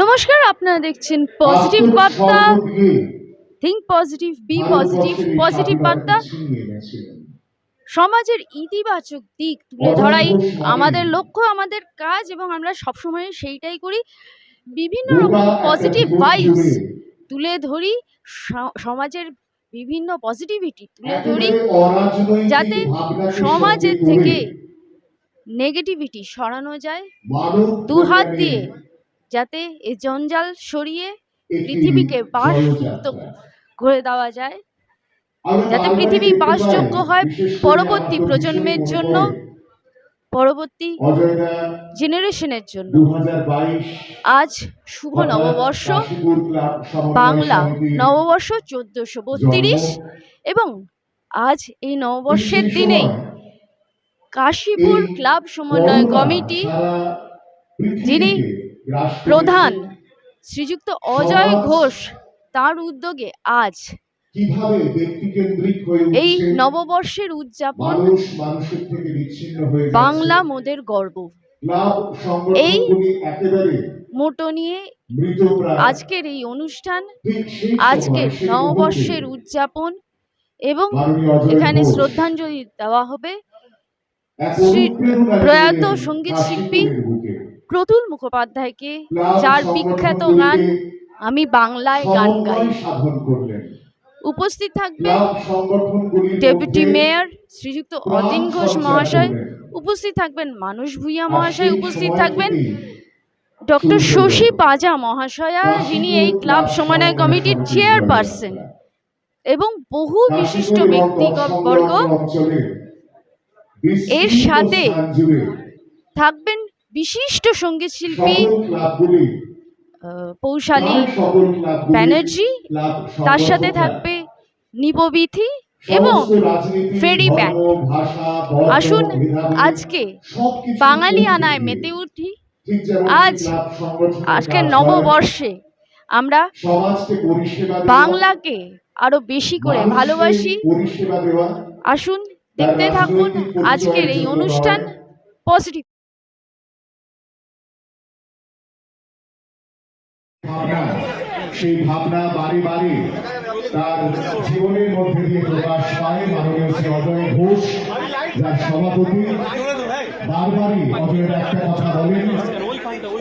নমস্কার আপনারা দেখছেন পজিটিভ বার্তা। Think positive be positive positive বার্তা। সমাজের ইতিবাচক দিক তুলে ধরাই আমাদের লক্ষ্য আমাদের কাজ এবং আমরা সবসময় সেইটাই করি। বিভিন্ন রকম পজিটিভ ভাইবস তুলে ধরি সমাজের বিভিন্ন পজিটিভিটি তুলে ধরি যাতে সমাজের থেকে নেগেটিভিটি সরানো যায়। দু হাত দিয়ে যাতে এই জঞ্জাল সরিয়ে পৃথিবীকে বাসযুক্ত করে দেওয়া যায়। যাতে পৃথিবী বাসযোগ্য হয় পরবর্তী প্রজন্মের জন্য পরবর্তী জেনারেশনের জন্য। আজ শুভ নববর্ষ বাংলা নববর্ষ চোদ্দশো বত্রিশ। এবং আজ এই নববর্ষের দিনেই কাশীপুর ক্লাব সমন্বয় কমিটি যিনি প্রধান শ্রীযুক্ত অজয় ঘোষ তার উদ্যোগে আজ কীভাবে ব্যক্তিকেন্দ্রিক হয়ে এই নববর্ষের উদযাপন মানুষের থেকে বিচ্ছিন্ন হয়ে বাংলা মোদের গর্ব। এই মোটো নিয়ে আজকের এই অনুষ্ঠান ঠিক সেই আজকে নববর্ষের উদযাপন এবং এখানে শ্রদ্ধাঞ্জলি দেওয়া হবে। প্রয়াত সংগীত শিল্পী প্রতুল মুখোপাধ্যায়কে যার বিখ্যাত গান আমি বাংলায় গান গাই। উপস্থিত থাকবে ডেপুটি মেয়র শ্রীযুক্ত অতীন ঘোষ মহাশয় উপস্থিত থাকবেন মানুষ ভূঁইয়া মহাশয় উপস্থিত থাকবেন ডক্টর শশী পাজা মহাশয়া যিনি এই ক্লাব সমন্বয় কমিটির চেয়ারপারসন এবং বহু বিশিষ্ট ব্যক্তিবর্গ এর সাথে থাকবেন বিশিষ্ট সংগীত শিল্পী পৌশালী ব্যানার্জি তার সাথে থাকবে নিপবিথি এবং ফেরি ব্যান্ড। আসুন আজকে বাঙালি আনায় মেতে উঠি আজ আজকে নববর্ষে আমরা বাংলাকে আরও বেশি করে ভালোবাসি আসুন দেখতে থাকুন আজকের এই অনুষ্ঠান পজিটিভ সেই ভাবনা বারে বারে তার জীবনের মধ্যে দিয়ে প্রকাশ পায় মাননীয় শ্রী অজয় ঘোষ যার সভাপতি। বারবারই অজয়ের একটা কথা বলেন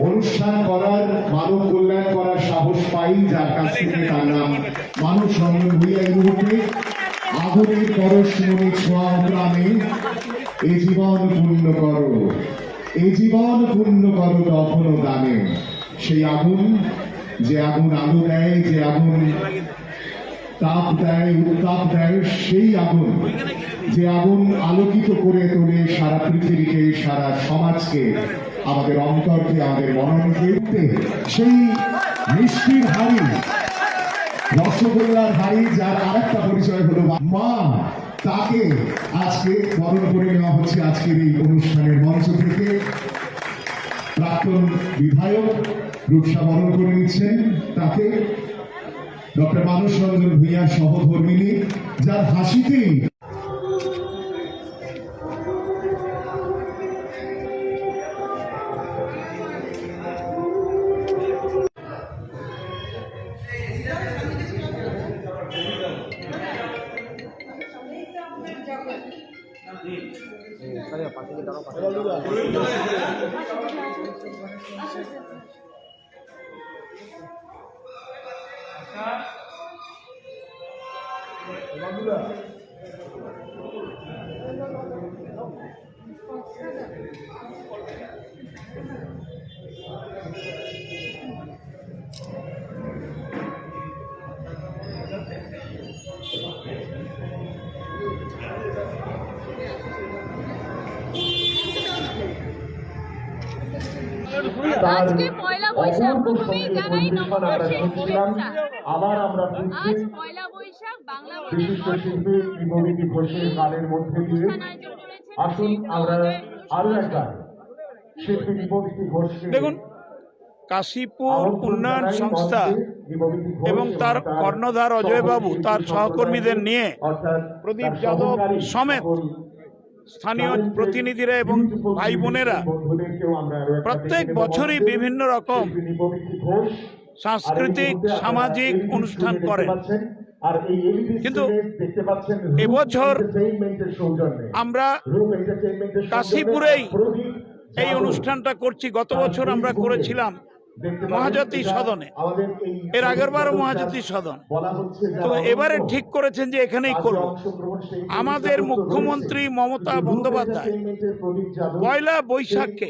অনুষ্ঠান করার মানব কল্যাণ করার সাহস পাই যার কাছ থেকে তার নাম মানুষ রঞ্জন ভুইয়া এই মুহূর্তে। আগুনের পরশমণি ছোঁয়া গ্রামে। এ জীবন পূর্ণ করো। এ জীবন পূর্ণ করো তখনও দানে সেই আগুন, যে আগুন আলো দেয়, যে আগুন তাপ দেয়, উত্তাপ দেয়, সেই আগুন যে আগুন আলোকিত করে তোলে সারা পৃথিবীকে, সারা সমাজকে, আমাদের অন্তরকে, আমাদের মননকে সেই মিষ্টির হাড়ি রসগোল্লার হাড়ি, যার আরেকটা পরিচয় হলো মা। তাকে আজকে বরণ করে নেওয়া হচ্ছে আজকের এই অনুষ্ঠানের মঞ্চ থেকে। প্রাক্তন বিধায়ক রূপসা বরণ করে নিচ্ছেন তাকে। ডক্টর মানুষ রঞ্জন ভূঁইয়ার সহধর্মিনী, যার হাসিতেই Tadi pasti kita pasti. Thank you. আজকে পয়লা বৈশাখ প্রথমেই জানাই নববর্ষের শুভেচ্ছা। আবার আমরা আজ পয়লা বৈশাখ বাংলা বনের বিশিষ্ট শিল্পী বিভূতি ঘোষের গানের মধ্যে দিয়ে। আসুন আমরা আরও একবার শিল্পী বিভূতি দেখুন কাশীপুর উন্নয়ন সংস্থা এবং তার কর্ণধার অজয় বাবু তার সহকর্মীদের নিয়ে প্রদীপ যাদব সমেত স্থানীয় প্রতিনিধিরা এবং ভাই বোনেরা প্রত্যেক বছরই বিভিন্ন রকম সাংস্কৃতিক, সামাজিক অনুষ্ঠান করেন কিন্তু এবছর আমরা কাশীপুরেই এই অনুষ্ঠানটা করছি। গত বছর আমরা করেছিলাম মহাজাতি সদনে। এর আগের বারও মহাজাতি সদন। তো এবারে ঠিক করেছেন যে এখানেই করব। আমাদের মুখ্যমন্ত্রী মমতা বন্দ্যোপাধ্যায় পয়লা বৈশাখকে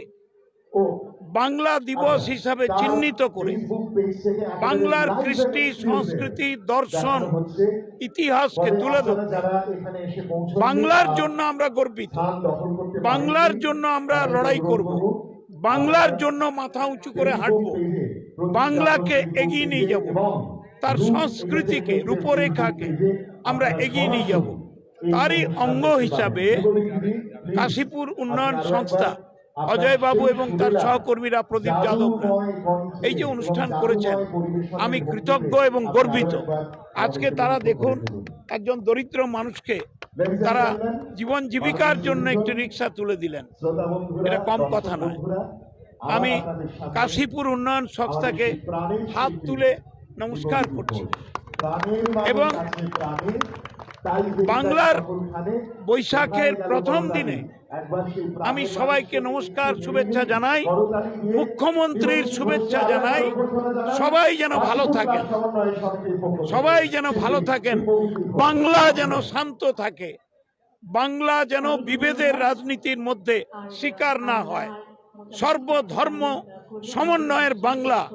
বাংলা দিবস হিসাবে চিহ্নিত করে বাংলার কৃষ্টি সংস্কৃতি দর্শন ইতিহাসকে তুলে ধরতে। বাংলার জন্য আমরা গর্বিত। বাংলার জন্য আমরা লড়াই করব। বাংলার জন্য মাথা উঁচু করে হাঁটব। বাংলাকে এগিয়ে নিয়ে যাব। তার সংস্কৃতিকে, রূপরেখাকে আমরা এগিয়ে নিয়ে যাব। তারই অঙ্গ হিসাবে কাশীপুর উন্নয়ন সংস্থা, অজয় বাবু এবং তার সহকর্মীরা প্রদীপ যাদব এই যে অনুষ্ঠান করেছেন, আমি কৃতজ্ঞ এবং গর্বিত। আজকে তারা দেখুন, একজন দরিদ্র মানুষকে তারা জীবন জীবিকার জন্য একটি রিক্সা তুলে দিলেন। এটা কম কথা নয়। আমি কাশীপুর উন্নয়ন সংস্থাকে হাত তুলে নমস্কার করছি। এবং বাংলার বৈশাখের প্রথম দিনে আমি সবাইকে নমস্কার শুভেচ্ছা জানাই মুখ্যমন্ত্রীর শুভেচ্ছা জানাই। সবাই যেন ভালো থাকেন। সবাই যেন ভালো থাকেন। বাংলা যেন শান্ত থাকে। বাংলা যেন বিভেদের রাজনীতির মধ্যে শিকার না হয়। সর্বধর্ম সমন্বয়ের বাংলা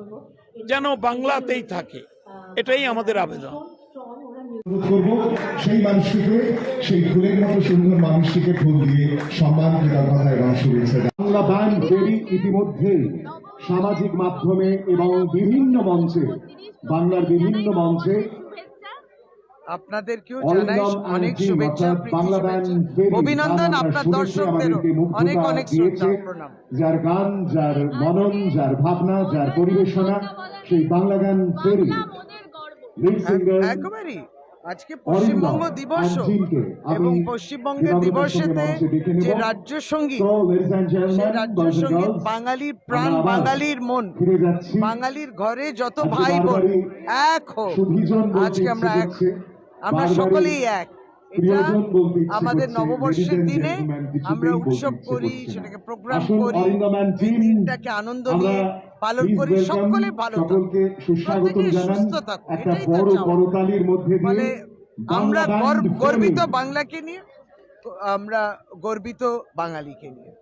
যেন বাংলাতেই থাকে। এটাই আমাদের আবেদন। করব সেই মানুষটিকে সেই ফুলের মতো সুন্দর মানুষটিকে ফুল দিয়ে সম্মান কৃতজ্ঞতা এবং শুভেচ্ছা বাংলা দেবী ইতিমধ্যেই সামাজিক মাধ্যমে এবং বিভিন্ন মঞ্চে বাংলার বিভিন্ন মঞ্চে আপনাদেরকেও জানাই অনেক শুভেচ্ছা অভিনন্দন আপনার শ্রদ্ধা প্রণাম। যার গান যার মনন যার ভাবনা যার পরিবেশনা সেই বাংলা গান লিড সিঙ্গার আজকে পশ্চিমবঙ্গ দিবস এবং পশ্চিমবঙ্গের দিবসেতে যে রাজ্য সংগীত সেই রাজ্য সংগীত বাঙালির প্রাণ বাঙালির মন। বাঙালির ঘরে যত ভাই বোন এক হোক। আজকে আমরা এক আমরা সকলেই এক। এটা আমাদের নববর্ষের দিনে আমরা উৎসব করি সেটাকে প্রোগ্রাম করি দিনটাকে আনন্দ নিয়ে পালন করি সকলে ভালো সকলকে সুস্থ একটা এটাই তার বড় করতালির মধ্যে দিয়ে আমরা গর্বিত বাংলাকে নিয়ে আমরা গর্বিত বাঙালিকে নিয়ে।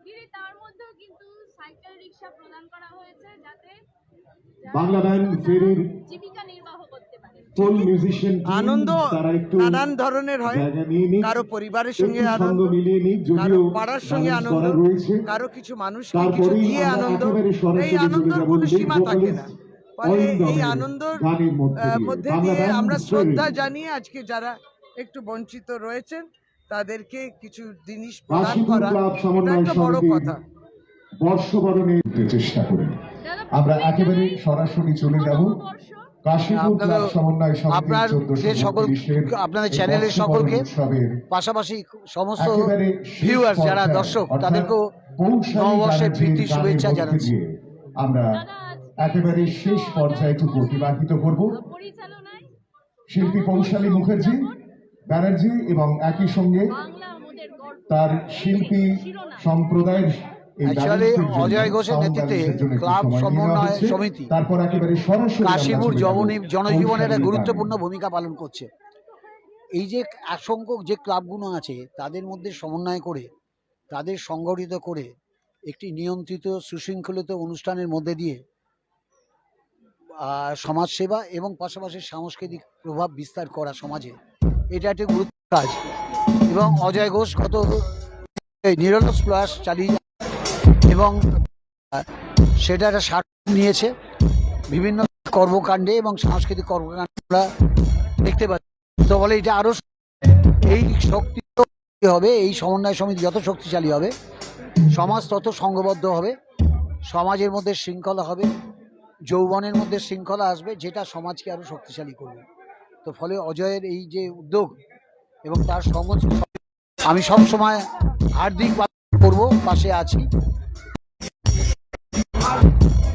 দিদি তার মধ্যেও কিন্তু সাইকেল রিক্সা প্রদান করা হয়েছে যাতে বাংলা ব্যান্ড ফেরির জীবিকা নির্বাহ করতে পারে ফুল মিউজিশিয়ান আনন্দ নানান ধরনের হয়। কারও পরিবারের সঙ্গে আনন্দ কারও যদিও পাড়ার সঙ্গে আনন্দ রয়েছে। কারও কিছু মানুষকে কিছু দিয়ে আনন্দ। এই আনন্দের কোনো সীমা থাকে না। ফলে এই আনন্দর মধ্যে দিয়ে। আমরা শ্রদ্ধা জানিয়ে আজকে যারা একটু বঞ্চিত রয়েছেন তাদেরকে কিছু জিনিস প্রদান করা এটা একটা বড় কথা। বর্ষবরণে দিতে চেষ্টা করি। আমরা একেবারে সরাসরি চলে যাব। আপনার যে সকল- আপনাদের চ্যানেলের সকলকে পাশাপাশি সমস্ত ভিউয়ার্স যারা দর্শক তাদেরকেও নববর্ষের প্রীতি শুভেচ্ছা জানাচ্ছি। আমরা একেবারে শেষ পর্যায়টুকু অতিবাহিত করব। শিল্পী কৌশালী মুখার্জি ব্যানার্জি এবং একই সঙ্গে তার শিল্পী সম্প্রদায়ের জন্য, অজয় ঘোষের নেতৃত্বে ক্লাব সমন্বয় সমিতি কাশীপুর জবনী জনজীবনের একটা গুরুত্বপূর্ণ ভূমিকা পালন করছে। এই যে অসংখ্য যে ক্লাবগুলো আছে তাদের মধ্যে সমন্বয় করে তাদের সংগঠিত করে একটি নিয়ন্ত্রিত সুশৃঙ্খলিত অনুষ্ঠানের মধ্যে দিয়ে সমাজসেবা এবং পাশাপাশি সাংস্কৃতিক প্রভাব বিস্তার করা সমাজে। এটা একটি গুরুত্ব কাজ। এবং অজয় ঘোষ গত এই নিরলস প্রয়াস চালিয়ে এবং সেটা একটা সার্থক নিয়েছে। বিভিন্ন কর্মকাণ্ডে এবং সাংস্কৃতিক কর্মকাণ্ডে আমরা দেখতে পাচ্ছি। তো বলে এটা আরও এই শক্তি হবে, এই সমন্বয় সমিতি যত শক্তিশালী হবে, সমাজ তত সংঘবদ্ধ হবে, সমাজের মধ্যে শৃঙ্খলা হবে, যৌবনের মধ্যে শৃঙ্খলা আসবে, যেটা সমাজকে আরও শক্তিশালী করবে। তো ফলে অজয়ের এই যে উদ্যোগ এবং তার সঙ্গ আমি সবসময় হার্দিক করব, পাশে আছি। Chao.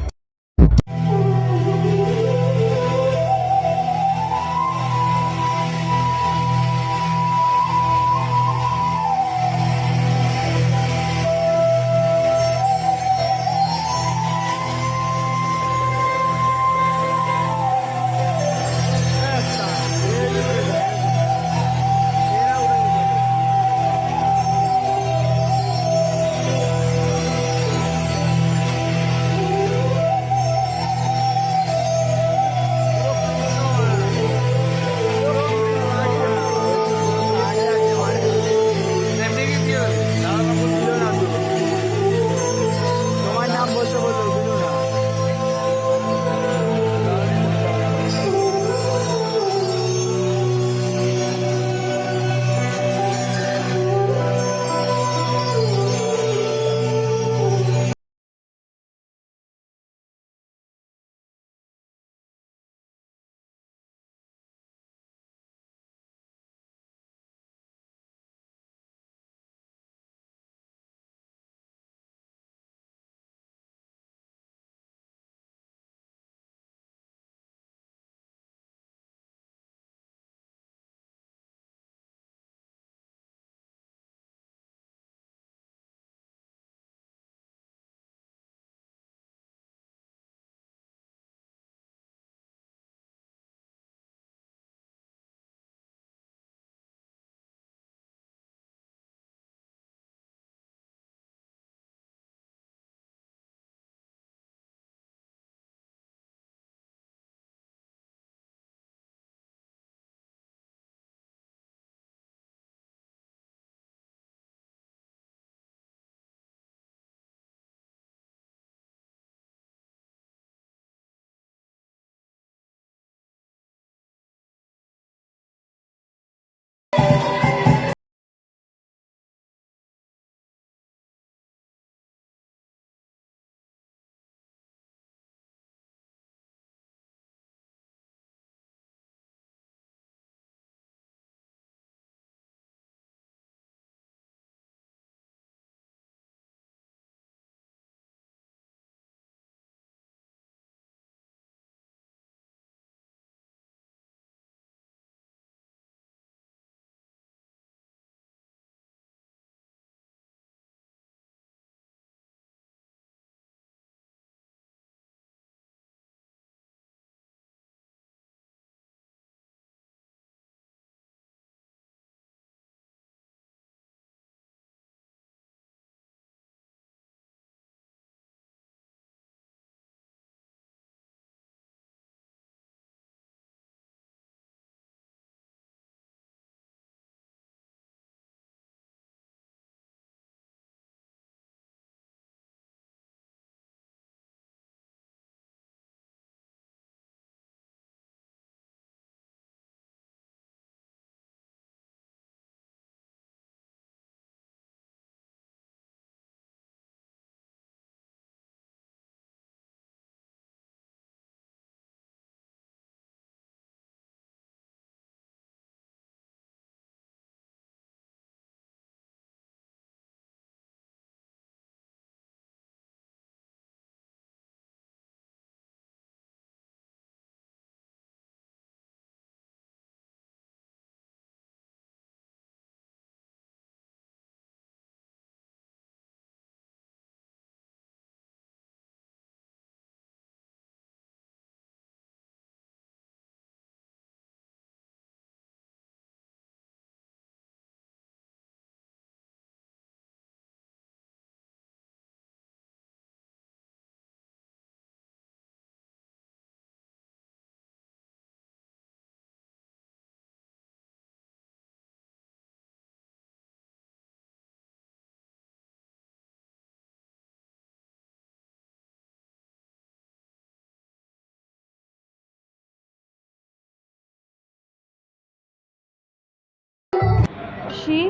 শ্রী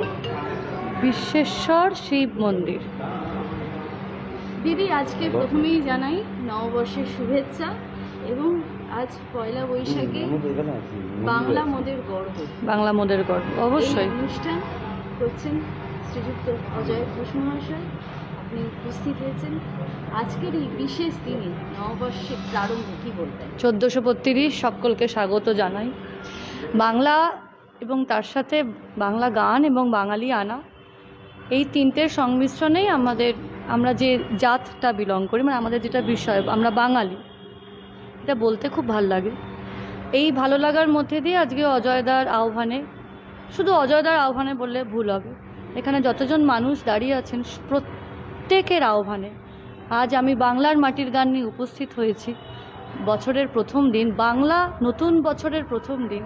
বিশ্বেশ্বর শিব মন্দির। দিদি আজকে প্রথমেই জানাই নববর্ষের শুভেচ্ছা এবং আজ পয়লা বৈশাখে বাংলা মোদের গর্ব। বাংলা মোদের গর্ব অবশ্যই। অনুষ্ঠান করছেন শ্রীযুক্ত অজয় ঘোষ মহাশয় আপনি উপস্থিত হয়েছেন। আজকের এই বিশেষ দিনে নববর্ষের প্রারম্ভে কি বলবেন? চোদ্দোশো বত্রিশ সকলকে স্বাগত জানাই। বাংলা এবং তার সাথে বাংলা গান এবং বাঙালি আনা। এই তিনটের সংমিশ্রণেই আমাদের, আমরা যে জাতটা বিলং করি মানে আমাদের যেটা বিষয়, আমরা বাঙালি, এটা বলতে খুব ভালো লাগে। এই ভালো লাগার মধ্যে দিয়ে আজকে অজয়দার আহ্বানে, শুধু অজয়দার আহ্বানে বললে ভুল হবে। এখানে যতজন মানুষ দাঁড়িয়ে আছেন, প্রত্যেকের আহ্বানে, আজ আমি বাংলার মাটির গান নিয়ে উপস্থিত হয়েছি। বছরের প্রথম দিন, বাংলা নতুন বছরের প্রথম দিন।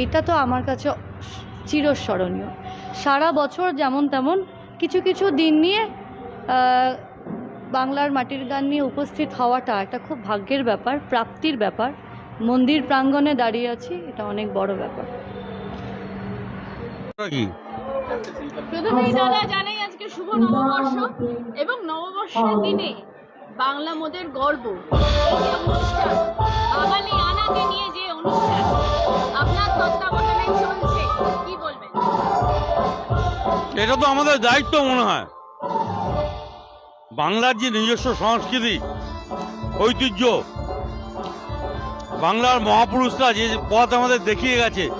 এইটা তো আমার কাছে চিরস্মরণীয়। সারা বছর যেমন তেমন কিছু কিছু দিন নিয়ে বাংলার মাটির গান নিয়ে উপস্থিত হওয়াটা একটা খুব ভাগ্যের ব্যাপার প্রাপ্তির ব্যাপার। মন্দির প্রাঙ্গণে দাঁড়িয়ে আছি এটা অনেক বড় ব্যাপার। কি? প্রথমেই দাদা জানাই আজকে শুভ নববর্ষ এবং নববর্ষের দিনে বাংলা মোদের গর্ব এই অনুষ্ঠান। বাঙালি আনাকে নিয়ে এটা তো আমাদের দায়িত্ব মনে হয়। বাংলার যে নিজস্ব সংস্কৃতি, ঐতিহ্য, বাংলার মহাপুরুষরা যে পথ আমাদের দেখিয়ে গেছে,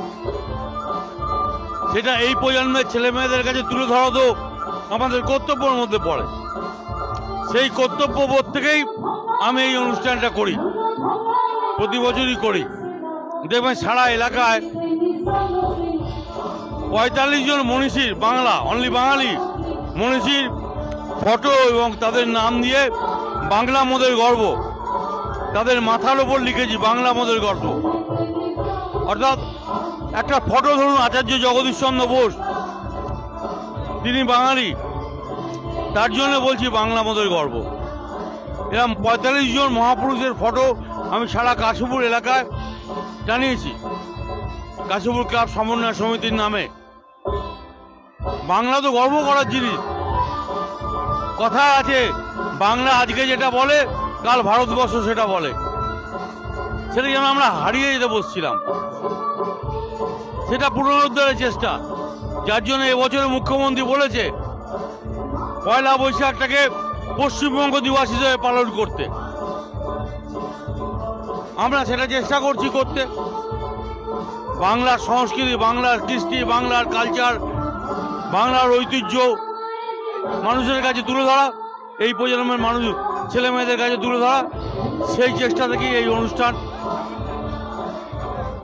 সেটা এই প্রজন্মের ছেলে মেয়েদের কাছে তুলে ধরা তো আমাদের কর্তব্যের মধ্যে পড়ে। সেই কর্তব্যবোধ থেকেই আমি এই অনুষ্ঠানটা করি। প্রতি বছরই করি। দেখবেন সারা এলাকায় পঁয়তাল্লিশ জন মনীষীর বাংলা অনলি বাঙালি মনীষীর ফটো এবং তাদের নাম দিয়ে বাংলা মোদের গর্ব। তাদের মাথার ওপর লিখেছি বাংলা মোদের গর্ব। অর্থাৎ একটা ফটো ধরুন আচার্য জগদীশ চন্দ্র বোস। তিনি বাঙালি। তার জন্য বলছি বাংলা মোদের গর্ব। এরকম পঁয়তাল্লিশ জন মহাপুরুষের ফটো আমি সারা কাশীপুর এলাকায় জানিয়েছি, কাশীপুর ক্লাব সমন্বয় সমিতির নামে। বাংলা তো গর্ব করার জিনিস। কথা আছে, বাংলা আজকে যেটা বলে, কাল ভারতবর্ষ সেটা বলে। সেটা যেন আমরা হারিয়ে যেতে বসছিলাম। সেটা পুনরুদ্ধারের চেষ্টা। যার জন্য এবছরে মুখ্যমন্ত্রী বলেছে, পয়লা বৈশাখটাকে পশ্চিমবঙ্গ দিবস হিসেবে পালন করতে। আমরা সেটা চেষ্টা করছি করতে। বাংলার সংস্কৃতি, বাংলার কৃষ্টি, বাংলার কালচার বাংলার ঐতিহ্য, মানুষের কাছে তুলে ধরা, এই প্রজন্মের মানুষ ছেলে মেয়েদের কাছে তুলে ধরা, সেই চেষ্টা থেকেই এই অনুষ্ঠান